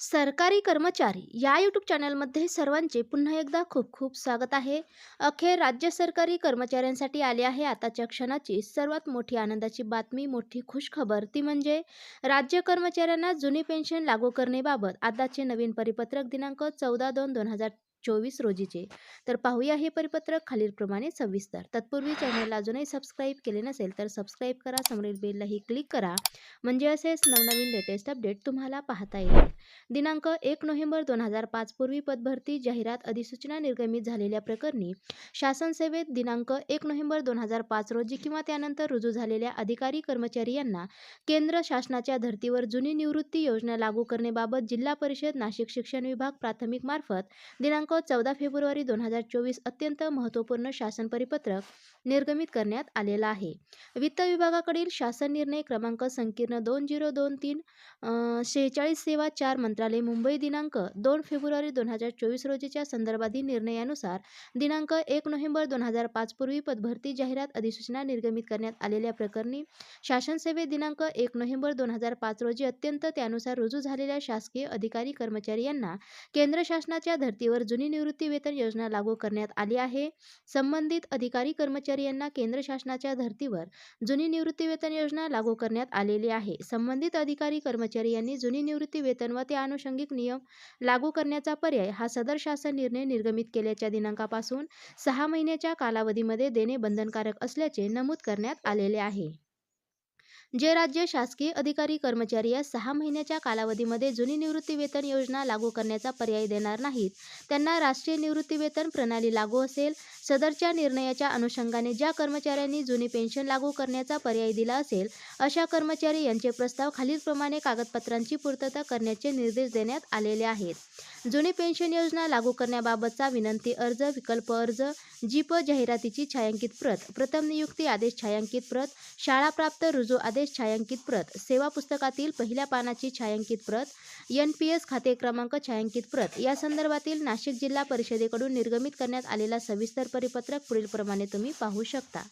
सरकारी कर्मचारी या यूट्यूब चॅनलमध्ये सर्वांचे पुन्हा एकदा खूप खूप स्वागत आहे. अखेर राज्य सरकारी कर्मचाऱ्यांसाठी आली आहे आताच्या क्षणाची सर्वात मोठी आनंदाची बातमी मोठी खुशखबर. ती म्हणजे राज्य कर्मचाऱ्यांना जुनी पेन्शन लागू करणेबाबत आताचे नवीन परिपत्रक दिनांक चौदा दोन दोन हजार चोवीस रोजीचे. तर पाहूया हे परिपत्रक खालीलप्रमाणे सविस्तर. तत्पूर्वी चॅनलला अजूनही सबस्क्राईब केले नसेल तर सबस्क्राईब करा समोरील बेललाही क्लिक करा. म्हणजे असेच नवनवीन लेटेस्ट अपडेट तुम्हाला पाहता येईल दिनांक एक नोव्हेंबर दोन हजार पाच पूर्वी पदभरती जाहिरात अधिसूचना निर्गमित झालेल्या प्रकरणी शासन सेवेत दिनांक एक नोव्हेंबर दोन हजार पाच रोजी किंवा त्यानंतर रुजू झालेल्या अधिकारी कर्मचारी यांना केंद्र शासनाच्या धर्तीवर जुनी निवृत्ती योजना लागू करण्याबाबत जिल्हा परिषद नाशिक शिक्षण विभाग प्राथमिक मार्फत दिनांक चौदा फेब्रुवारी दोन हजार चोवीस अत्यंत महत्त्वपूर्ण शासन परिपत्रक निर्गमित करण्यात आलेला आहे. वित्त विभागाकडील शासन निर्णय क्रमांक संकीर्ण दोन झिरो दोन तीन शेहेचाळीस सेवा चार मंत्रालय मुंबई दिनांक दोन फेब्रुवारी दोन हजार चोवीस रोजीच्या संदर्भातील निर्णयानुसार दिनांक एक नोव्हेंबर दोन हजार पाच पूर्वी पदभरती जाहिरात अधिसूचना निर्गमित करण्यात आलेल्या प्रकरणी शासनसेवे दिनांक एक नोव्हेंबर दोन हजार पाच रोजी अत्यंत त्यानुसार रुजू झालेल्या शासकीय अधिकारी कर्मचारी यांना केंद्र शासनाच्या धर्तीवर जुनी निवृत्ती वेतन योजना लागू करण्यात आली आहे. संबंधित अधिकारी कर्मचारी यांना केंद्र शासनाच्या धर्तीवर जुनी निवृत्ती वेतन योजना लागू करण्यात आलेली आहे. संबंधित अधिकारी कर्मचारी यांनी जुनी निवृत्ती वेतन व ते आनुषंगिक नियम लागू करण्याचा पर्याय हा सदर शासन निर्णय निर्गमित केल्याच्या दिनांकापासून सहा महिन्याच्या कालावधीमध्ये देणे बंधनकारक असल्याचे नमूद करण्यात आलेले आहे. जे राज्य शासकीय अधिकारी कर्मचारी या सहा महिन्याच्या कालावधीमध्ये जुनी निवृत्ती वेतन योजना लागू करण्याचा पर्याय देणार नाहीत. त्यांना राष्ट्रीय निवृत्ती वेतन प्रणाली लागू असेल. सदरच्या निर्णयाच्या अनुषंगाने ज्या कर्मचाऱ्यांनी जुनी पेन्शन लागू करण्याचा पर्याय दिला असेल अशा कर्मचारी यांचे प्रस्ताव खालीलप्रमाणे कागदपत्रांची पूर्तता करण्याचे निर्देश देण्यात आलेले आहेत. जुनी पेन्शन योजना लागू करण्याबाबतचा विनंती अर्ज विकल्प अर्ज जीप जाहिरातीची छायांकित प्रत प्रथम नियुक्ती आदेश छायांकित प्रत शाळाप्राप्त रुजू आदेश छायांकित प्रत. सेवा पुस्तकातील पहिल्या पानाची छायांकित प्रत एन पी एस खाते क्रमांक छायांकित प्रत. या संदर्भातील नाशिक जिल्हा परिषदेकडून निर्गमित करण्यात आलेला सविस्तर परिपत्रक पुढीलप्रमाणे तुम्ही पाहू शकता.